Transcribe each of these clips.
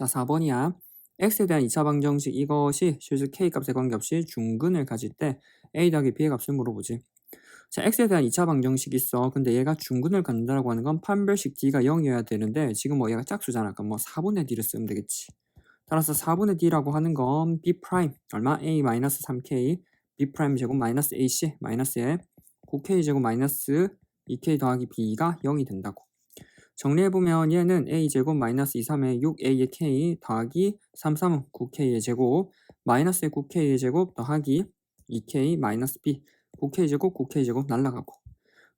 자, 4번이야. x에 대한 2차 방정식 이것이 실수 k 값에 관계없이 중근을 가질 때 a 더하기 b의 값을 물어보지. 자, x에 대한 2차 방정식이 있어. 근데 얘가 중근을 갖는다라고 하는 건 판별식 d가 0이어야 되는데 지금 뭐 얘가 짝수잖아. 그럼 뭐 4분의 d를 쓰면 되겠지. 따라서 4분의 d라고 하는 건 b 프라임 얼마 a 마이너스 3k b 프라임 제곱 마이너스 ac 마이너스 에 9k 제곱 마이너스 2k 더하기 b가 0이 된다고. 정리해보면 얘는 a 제곱 마이너스 2, 3의 6a의 k 더하기 3, 3은 9k의 제곱 마이너스의 9k의 제곱 더하기 2k 마이너스 b 9k 제곱 9k 제곱 날라가고.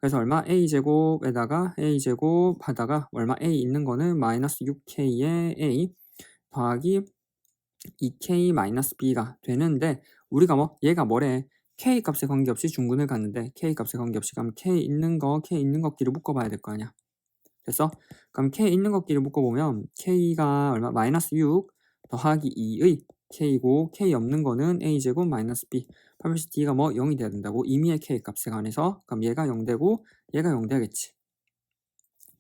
그래서 얼마 a 제곱에다가 a 제곱 하다가 얼마 a 있는 거는 마이너스 6k의 a 더하기 2k 마이너스 b가 되는데 우리가 뭐 얘가 뭐래? K 값에 관계없이 중근을 갖는데 k 값에 관계없이 그럼 k 있는 거 k 있는 것끼리 묶어봐야 될 거 아니야 됐어? 그럼 k 있는 것끼리 묶어보면 k가 얼마? 마이너스 6 더하기 2의 k고 k 없는 거는 a 제곱 마이너스 b. 판별식 d가 뭐 0이 돼야 된다고? 임의의 k 값에 관해서? 그럼 얘가 0 되고 얘가 0 돼야겠지.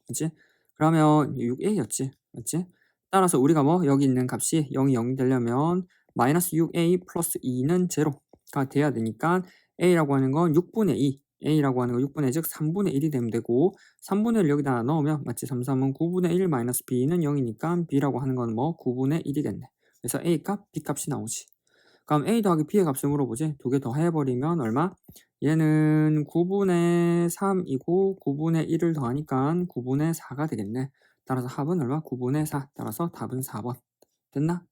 그치? 그러면 6a였지? 맞지? 따라서 우리가 뭐 여기 있는 값이 0이 0이 되려면 마이너스 6a 플러스 2는 제로가 돼야 되니까 a라고 하는 건 6분의 2 a라고 하는 건 6분의 즉 3분의 1이 되면 되고 3분의 1 여기다 넣으면 맞지 3, 3은 9분의 1 마이너스 b는 0이니까 b라고 하는 건 뭐 9분의 1이겠네 그래서 a 값 b 값이 나오지 그럼 a 더하기 b의 값을 물어보지 두 개 더 해버리면 얼마? 얘는 9분의 3이고 9분의 1을 더하니까 9분의 4가 되겠네 따라서 합은 얼마? 9분의 4 따라서 답은 4번 됐나?